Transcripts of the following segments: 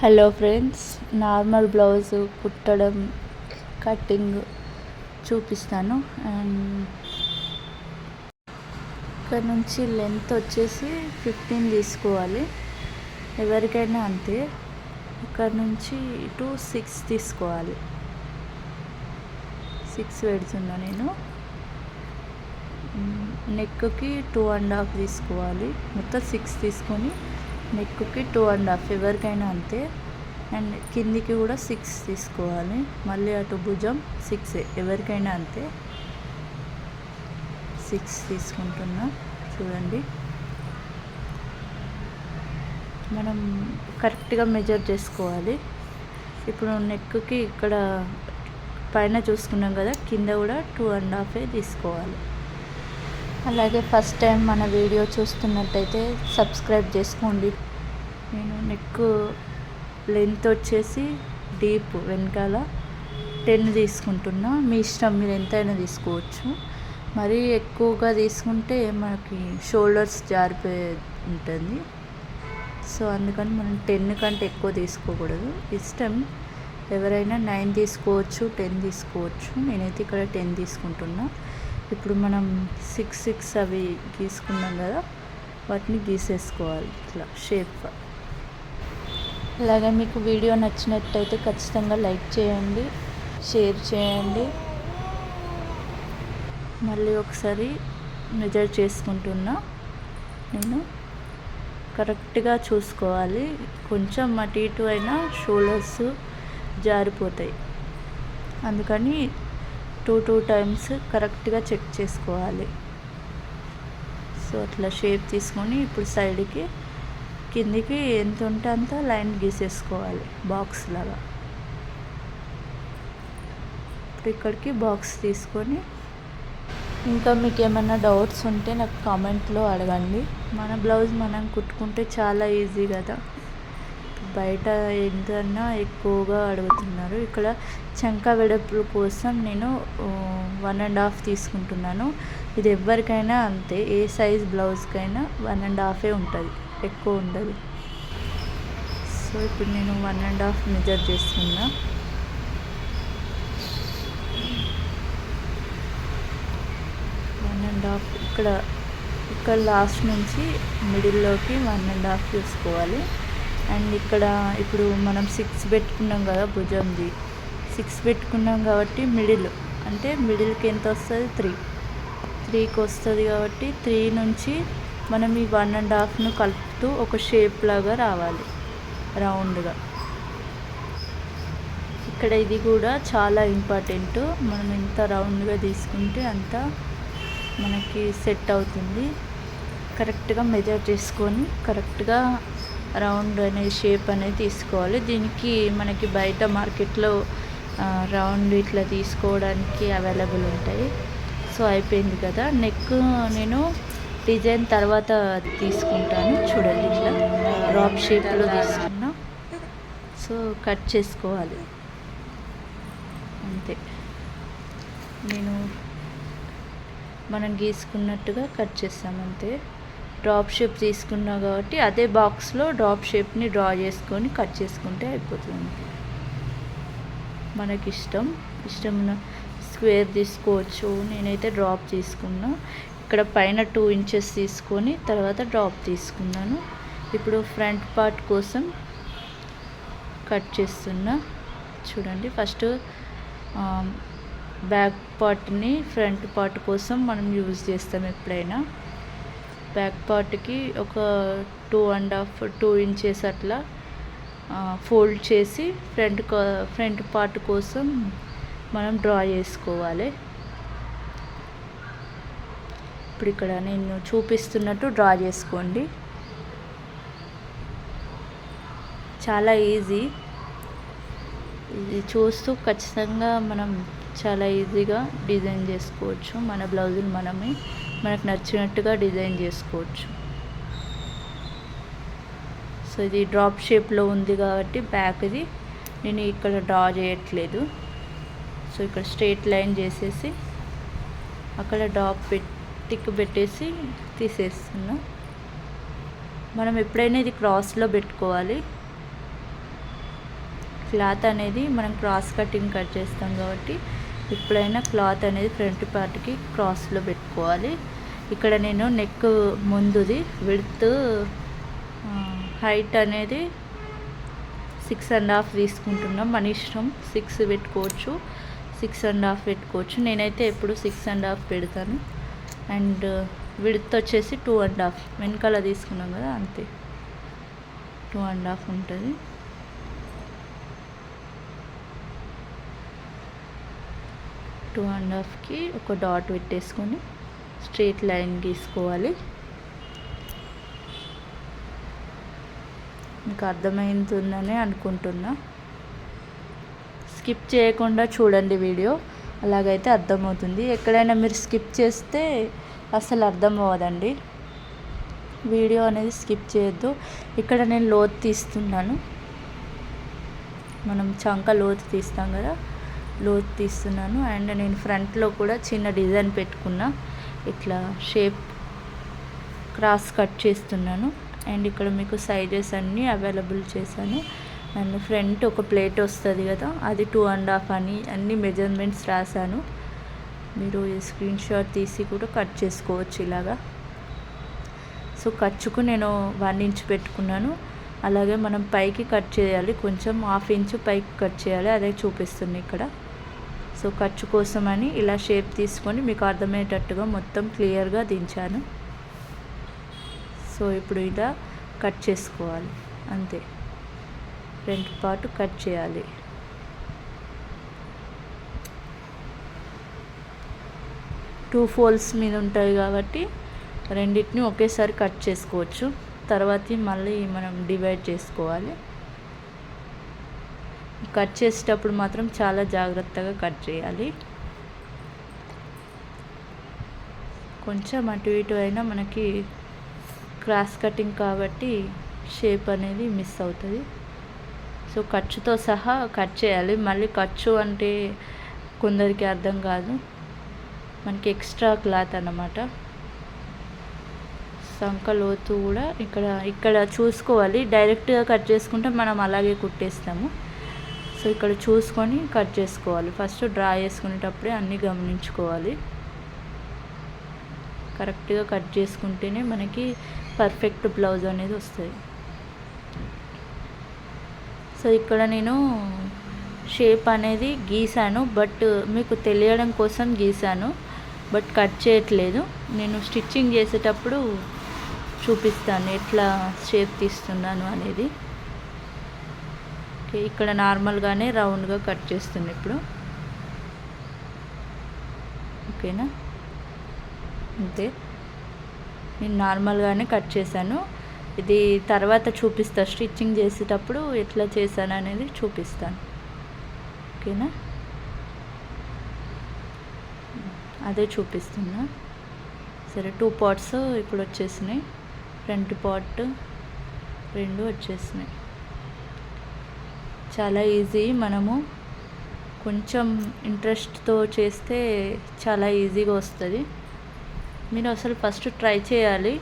Hello friends normal blouse కుట్టడం cutting చూపిస్తాను. And ఇక్కడ నుంచి లెంత్ వచ్చేసి ఫిఫ్టీన్ తీసుకోవాలి. ఎవరికైనా అంతే. ఇక్కడ నుంచి ఇటు సిక్స్ తీసుకోవాలి. సిక్స్ పెడుతున్నా నేను. నెక్కి టూ అండ్ హాఫ్ తీసుకోవాలి. మొత్తం సిక్స్ తీసుకొని నెక్కి టూ అండ్ హాఫ్ ఎవరికైనా అంతే. అండ్ కిందికి కూడా సిక్స్ తీసుకోవాలి. మళ్ళీ అటు భుజం సిక్స్ ఎవరికైనా అంతే. సిక్స్ తీసుకుంటున్నా. చూడండి. మనం కరెక్ట్గా మెజర్ చేసుకోవాలి. ఇప్పుడు నెక్కి ఇక్కడ పైన చూసుకున్నాం కదా కింద కూడా టూ అండ్ హాఫే తీసుకోవాలి. అలాగే ఫస్ట్ టైం మన వీడియో చూస్తున్నట్టయితే సబ్స్క్రైబ్ చేసుకోండి. నేను నెక్ లెంత్ వచ్చేసి డీప్ వెనకాల టెన్ తీసుకుంటున్నా. మీ ఇష్టం మీరు ఎంతైనా తీసుకోవచ్చు. మరీ ఎక్కువగా తీసుకుంటే మనకి షోల్డర్స్ జారిపోయి ఉంటుంది. సో అందుకని మనం టెన్ కంటే ఎక్కువ తీసుకోకూడదు. ఇష్టం ఎవరైనా నైన్ తీసుకోవచ్చు టెన్ తీసుకోవచ్చు. నేనైతే ఇక్కడ టెన్ తీసుకుంటున్నా. ఇప్పుడు మనం సిక్స్ సిక్స్ అవి గీసుకున్నాం కదా వాటిని గీసేసుకోవాలి ఇట్లా షేప్ అలాగే మీకు వీడియో నచ్చినట్టయితే ఖచ్చితంగా లైక్ చేయండి షేర్ చేయండి. మళ్ళీ ఒకసారి మెజర్ చేసుకుంటున్నా. నేను కరెక్ట్గా చూసుకోవాలి. కొంచెం అటు ఇటు అయినా షోల్డర్స్ జారిపోతాయి. అందుకని టూ టూ టైమ్స్ కరెక్ట్గా చెక్ చేసుకోవాలి. సో అట్లా షేప్ తీసుకొని ఇప్పుడు సైడ్కి కిందికి ఎంత ఉంటే అంత లైన్ గీసేసుకోవాలి బాక్స్ లాగా. ఇప్పుడు ఇక్కడికి బాక్స్ తీసుకొని ఇంకా మీకు ఏమైనా డౌట్స్ ఉంటే నాకు కామెంట్లో అడగండి. మన బ్లౌజ్ మనం కుట్టుకుంటే చాలా ఈజీ కదా. బయట ఎంతన్నా ఎక్కువగా అడుగుతున్నారు. ఇక్కడ చంక వెడల్పుల కోసం నేను వన్ అండ్ హాఫ్ తీసుకుంటున్నాను. ఇది ఎవరికైనా అంతే. ఏ సైజ్ బ్లౌజ్కైనా వన్ అండ్ హాఫే ఉంటుంది. ఎక్కువ ఉండదు. సో ఇప్పుడు నేను వన్ అండ్ హాఫ్ మెజర్ చేస్తున్నా. వన్ అండ్ హాఫ్ ఇక్కడ ఇక్కడ లాస్ట్ నుంచి మిడిల్లోకి వన్ అండ్ హాఫ్ చూసుకోవాలి. అండ్ ఇక్కడ ఇప్పుడు మనం సిక్స్ పెట్టుకున్నాం కదా భుజంది. సిక్స్ పెట్టుకున్నాం కాబట్టి మిడిల్. అంటే మిడిల్కి ఎంత వస్తుంది? త్రీ. త్రీకి వస్తుంది కాబట్టి త్రీ నుంచి మనం ఈ వన్ అండ్ హాఫ్ను కలుపుతూ ఒక షేప్ లాగా రావాలి. రౌండ్గా. ఇక్కడ ఇది కూడా చాలా ఇంపార్టెంట్. మనం ఎంత రౌండ్గా తీసుకుంటే అంత మనకి సెట్ అవుతుంది. కరెక్ట్గా మెజర్ చేసుకొని కరెక్ట్గా రౌండ్ అనే షేప్ అనేది తీసుకోవాలి. దీనికి మనకి బయట మార్కెట్లో రౌండ్ ఇట్లా తీసుకోవడానికి అవైలబుల్ ఉంటాయి. సో అయిపోయింది కదా. నెక్ నేను డిజైన్ తర్వాత తీసుకుంటాను. చూడండి ఇట్లా డ్రాప్ షేప్లో తీసుకున్నా. సో కట్ చేసుకోవాలి. అంతే. నేను మనం గీసుకున్నట్టుగా కట్ చేస్తాం అంతే. డ్రాప్ షేప్ తీసుకున్నా కాబట్టి అదే బాక్స్లో డ్రాప్ షేప్ని డ్రా చేసుకొని కట్ చేసుకుంటే అయిపోతుంది. మనకి ఇష్టం ఇష్టమైన స్క్వేర్ తీసుకోవచ్చు. నేనైతే డ్రాప్ తీసుకున్నా. ఇక్కడ పైన టూ ఇంచెస్ తీసుకొని తర్వాత డ్రాప్ తీసుకున్నాను. ఇప్పుడు ఫ్రంట్ పార్ట్ కోసం కట్ చేస్తున్నా. చూడండి ఫస్ట్ బ్యాక్ పార్ట్ని ఫ్రంట్ పార్ట్ కోసం మనం యూజ్ చేస్తాం ఎప్పుడైనా. బ్యాక్ పార్ట్కి ఒక two and half two inches అట్లా ఫోల్డ్ చేసి ఫ్రంట్ ఫ్రంట్ పార్ట్ కోసం మనం డ్రా చేసుకోవాలి. ఇప్పుడు ఇక్కడ నేను చూపిస్తున్నట్టు డ్రా చేసుకోండి. చాలా ఈజీ ఇది చూస్తూ ఖచ్చితంగా మనం చాలా ఈజీగా డిజైన్ చేసుకోవచ్చు. మన బ్లౌజులు మనమే మనకు నచ్చినట్టుగా డిజైన్ చేసుకోవచ్చు. సో ఇది డ్రాప్ షేప్లో ఉంది కాబట్టి బ్యాక్ది నేను ఇక్కడ డ్రా చేయట్లేదు. సో ఇక్కడ స్ట్రేట్ లైన్ చేసేసి అక్కడ డ్రాప్ పెట్టి పెట్టేసి తీసేస్తున్నా. మనం ఎప్పుడైనా ఇది క్రాస్లో పెట్టుకోవాలి. క్లాత్ అనేది మనం క్రాస్ కటింగ్ కట్ చేస్తాం కాబట్టి ఎప్పుడైనా క్లాత్ అనేది ఫ్రంట్ పార్ట్కి క్రాస్లో పెట్టుకోవాలి. ఇక్కడ నేను నెక్ ముందుది విడ్త్ హైట్ అనేది సిక్స్ అండ్ హాఫ్ తీసుకుంటున్నాం. మన ఇష్టం సిక్స్ పెట్టుకోవచ్చు సిక్స్ అండ్ హాఫ్ పెట్టుకోవచ్చు. నేనైతే ఎప్పుడు సిక్స్ అండ్ హాఫ్ పెడతాను. అండ్ విడ్త్ వచ్చేసి టూ అండ్ హాఫ్ వెనకాల తీసుకున్నాం కదా అంతే. టూ అండ్ హాఫ్ ఉంటుంది. టూ అండ్ హాఫ్కి ఒక డాట్ పెట్టేసుకొని స్ట్రేట్ లైన్ గీసుకోవాలి. మీకు అర్థమవుతుందని అనుకుంటున్నా. స్కిప్ చేయకుండా చూడండి వీడియో అలాగైతే అర్థమవుతుంది. ఎక్కడైనా మీరు స్కిప్ చేస్తే అసలు అర్థం అవ్వదండి వీడియో అనేది స్కిప్ చేయొద్దు. ఇక్కడ నేను లోతు తీస్తున్నాను. మనం చంక లోతు తీస్తాం కదా లోతు తీస్తున్నాను. అండ్ నేను ఫ్రంట్లో కూడా చిన్న డిజైన్ పెట్టుకున్నా. ఇట్లా షేప్ క్రాస్ కట్ చేస్తున్నాను. అండ్ ఇక్కడ మీకు సైజెస్ అన్నీ అవైలబుల్ చేశాను. అండ్ ఫ్రంట్ ఒక ప్లేట్ వస్తుంది కదా అది టూ అండ్ హాఫ్ అని అన్ని మెజర్మెంట్స్ రాశాను. మీరు స్క్రీన్ షాట్ తీసి కూడా కట్ చేసుకోవచ్చు ఇలాగా. సో ఖర్చుకు నేను వన్ ఇంచ్ పెట్టుకున్నాను. అలాగే మనం పైకి కట్ చేయాలి. కొంచెం హాఫ్ ఇంచ్ పైకి కట్ చేయాలి. అదే చూపిస్తుంది ఇక్కడ. సో ఖర్చు కోసమని ఇలా షేప్ తీసుకొని మీకు అర్థమయ్యేటట్టుగా మొత్తం క్లియర్గా దించాను. సో ఇప్పుడు ఇలా కట్ చేసుకోవాలి. అంతే. ఫ్రంట్ పార్ట్ కట్ చేయాలి. టూ ఫోల్స్ మీద ఉంటాయి కాబట్టి రెండింటిని ఒకేసారి కట్ చేసుకోవచ్చు. తర్వాత మళ్ళీ మనం డివైడ్ చేసుకోవాలి. కట్ చేసేటప్పుడు మాత్రం చాలా జాగ్రత్తగా కట్ చేయాలి. కొంచెం అటు ఇటు అయినా మనకి క్రాస్ కటింగ్ కాబట్టి షేప్ అనేది మిస్ అవుతుంది. సో ఖర్చుతో సహా కట్ చేయాలి. మళ్ళీ ఖర్చు అంటే కొందరికి అర్థం కాదు. మనకి ఎక్స్ట్రా క్లాత్ అన్నమాట. సంక లోతు కూడా ఇక్కడ ఇక్కడ చూసుకోవాలి. డైరెక్ట్గా కట్ చేసుకుంటే మనం అలాగే కుట్టేస్తాము. సో ఇక్కడ చూసుకొని కట్ చేసుకోవాలి. ఫస్ట్ డ్రా చేసుకునేటప్పుడే అన్నీ గమనించుకోవాలి. కరెక్ట్గా కట్ చేసుకుంటేనే మనకి పర్ఫెక్ట్ బ్లౌజ్ అనేది వస్తుంది. సో ఇక్కడ నేను షేప్ అనేది గీసాను బట్ మీకు తెలియడం కోసం గీసాను బట్ కట్ చేయట్లేదు. నేను స్టిచ్చింగ్ చేసేటప్పుడు చూపిస్తాను ఎట్లా షేప్ తీస్తున్నాను అనేది. ఓకే ఇక్కడ నార్మల్గానే రౌండ్గా కట్ చేస్తుంది ఇప్పుడు. ఓకేనా? అంతే. నేను నార్మల్గానే కట్ చేశాను. ఇది తర్వాత చూపిస్తా స్టిచ్చింగ్ చేసేటప్పుడు ఎట్లా చేశాను అనేది చూపిస్తాను. ఓకేనా? అదే చూపిస్తున్నా. సరే టూ పార్ట్స్ ఇప్పుడు వచ్చేసినాయి. ఫ్రంట్ పార్ట్ రెండు వచ్చేసినాయి. చాలా ఈజీ మనము కొంచెం ఇంట్రెస్ట్తో చేస్తే చాలా ఈజీగా వస్తుంది. మీరు అసలు ఫస్ట్ ట్రై చేయాలి.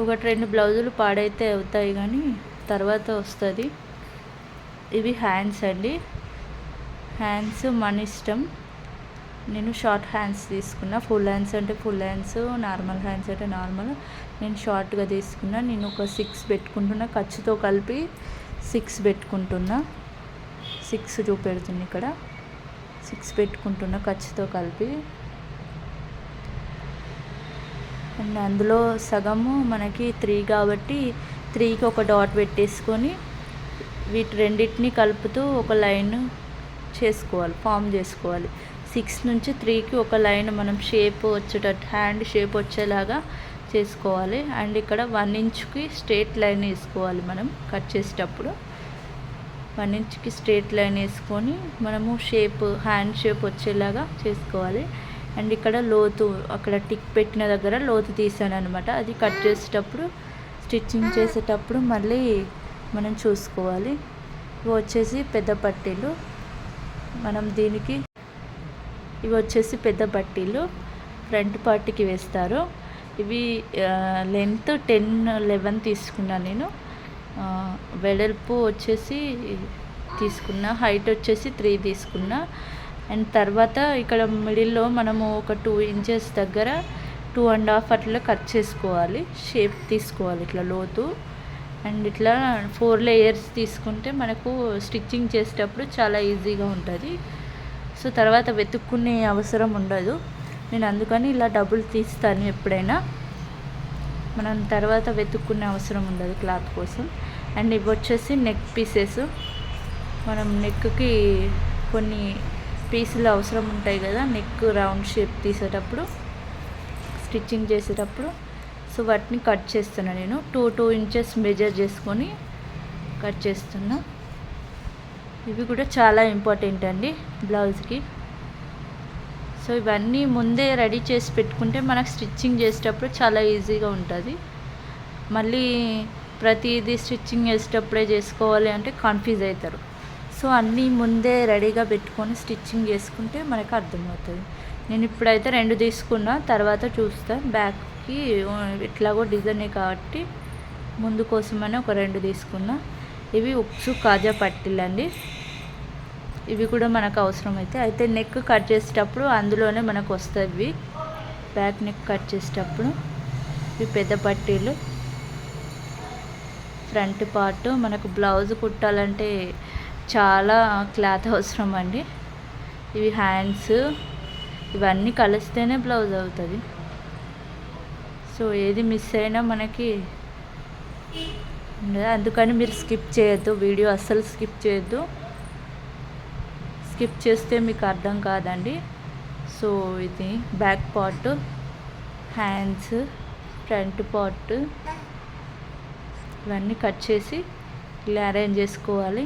ఒకటి రెండు బ్లౌజులు పాడైతే అవుతాయి కానీ తర్వాత వస్తుంది. ఇవి హ్యాండ్స్ అండి. హ్యాండ్స్ మన ఇష్టం. నేను షార్ట్ హ్యాండ్స్ తీసుకున్నా. ఫుల్ హ్యాండ్స్ అంటే ఫుల్ హ్యాండ్స్ నార్మల్ హ్యాండ్స్ అంటే నార్మల్ నేను షార్ట్గా తీసుకున్నా. నేను ఒక సిక్స్ పెట్టుకుంటున్నా. ఖర్చుతో కలిపి సిక్స్ పెట్టుకుంటున్నా. సిక్స్ చూపెడుతుంది ఇక్కడ. సిక్స్ పెట్టుకుంటున్న ఖర్చుతో కలిపి. అండ్ అందులో సగము మనకి త్రీ కాబట్టి త్రీకి ఒక డాట్ పెట్టేసుకొని వీటి రెండింటిని కలుపుతూ ఒక లైన్ చేసుకోవాలి ఫామ్ చేసుకోవాలి. సిక్స్ నుంచి త్రీకి ఒక లైన్ మనం షేప్ వచ్చేటట్టు హ్యాండ్ షేప్ వచ్చేలాగా చేసుకోవాలి. అండ్ ఇక్కడ వన్ ఇంచ్కి స్ట్రేట్ లైన్ వేసుకోవాలి మనం కట్ చేసేటప్పుడు. వన్ ఇంచ్కి స్ట్రేట్ లైన్ వేసుకొని మనము షేప్ హ్యాండ్ షేప్ వచ్చేలాగా చేసుకోవాలి. అండ్ ఇక్కడ లోతు అక్కడ టిక్ పెట్టిన దగ్గర లోతు తీసాను అనమాట అది కట్ చేసేటప్పుడు స్టిచ్చింగ్ చేసేటప్పుడు మళ్ళీ మనం చూసుకోవాలి. ఇవి వచ్చేసి పెద్ద పట్టీలు. మనం దీనికి ఇవి వచ్చేసి పెద్ద పట్టీలు. ఫ్రంట్ పార్ట్కి వేస్తారు. ఇవి లెంత్ టెన్ లెవెన్ తీసుకున్నాను నేను. వెడల్పు వచ్చేసి తీసుకున్న హైట్ వచ్చేసి త్రీ తీసుకున్న. అండ్ తర్వాత ఇక్కడ మిడిల్లో మనము ఒక టూ ఇంచెస్ దగ్గర టూ అండ్ హాఫ్ అట్లా కట్ చేసుకోవాలి. షేప్ తీసుకోవాలి ఇట్లా లోతు. అండ్ ఇట్లా ఫోర్ లేయర్స్ తీసుకుంటే మనకు స్టిచ్చింగ్ చేసేటప్పుడు చాలా ఈజీగా ఉంటుంది. సో తర్వాత వెతుక్కునే అవసరం ఉండదు. నేను అందుకని ఇలా డబుల్ తీస్తాను ఎప్పుడైనా. మనం తర్వాత వెతుక్కునే అవసరం ఉండదు క్లాత్ కోసం. అండ్ ఇవి వచ్చేసి నెక్ పీసెస్. మనం నెక్కి కొన్ని పీసులు అవసరం ఉంటాయి కదా నెక్ రౌండ్ షేప్ తీసేటప్పుడు స్టిచ్చింగ్ చేసేటప్పుడు. సో వాటిని కట్ చేస్తున్నా నేను. టూ టూ ఇంచెస్ మెజర్ చేసుకొని కట్ చేస్తున్నా. ఇవి కూడా చాలా ఇంపార్టెంట్ అండి బ్లౌజ్కి. సో ఇవన్నీ ముందే రెడీ చేసి పెట్టుకుంటే మనకు స్టిచ్చింగ్ చేసేటప్పుడు చాలా ఈజీగా ఉంటుంది. మళ్ళీ ప్రతిదీ స్టిచ్చింగ్ చేసేటప్పుడే చేసుకోవాలి అంటే కన్ఫ్యూజ్ అవుతారు సో అన్నీ ముందే రెడీగా పెట్టుకొని స్టిచ్చింగ్ చేసుకుంటే మనకు అర్థమవుతుంది. నేను ఇప్పుడైతే రెండు తీసుకున్నా తర్వాత చూస్తా. బ్యాక్కి ఇట్లాగో డిజైనే కాబట్టి ముందు కోసమని ఒక రెండు తీసుకున్నా. ఇవి ఉప్సు కాజా పట్టిలండి. ఇవి కూడా మనకు అవసరం అయితే అయితే నెక్ కట్ చేసేటప్పుడు అందులోనే మనకు వస్తాయి బ్యాక్ నెక్ కట్ చేసేటప్పుడు ఇవి పెద్ద పట్టీలు. ఫ్రంట్ పార్ట్ మనకు బ్లౌజ్ కుట్టాలంటే చాలా క్లాత్ అవసరం అండి. ఇవి హ్యాండ్స్ ఇవన్నీ కలిస్తేనే బ్లౌజ్ అవుతుంది. సో ఏది మిస్ అయినా మనకి ఉండదు అందుకని మీరు స్కిప్ చేయొద్దు. వీడియో అస్సలు స్కిప్ చేయొద్దు. స్కిప్ చేస్తే మీకు అర్థం కాదండి. సో ఇది back part hands front part. ఇవన్నీ కట్ చేసి ఇలా అరేంజ్ చేసుకోవాలి.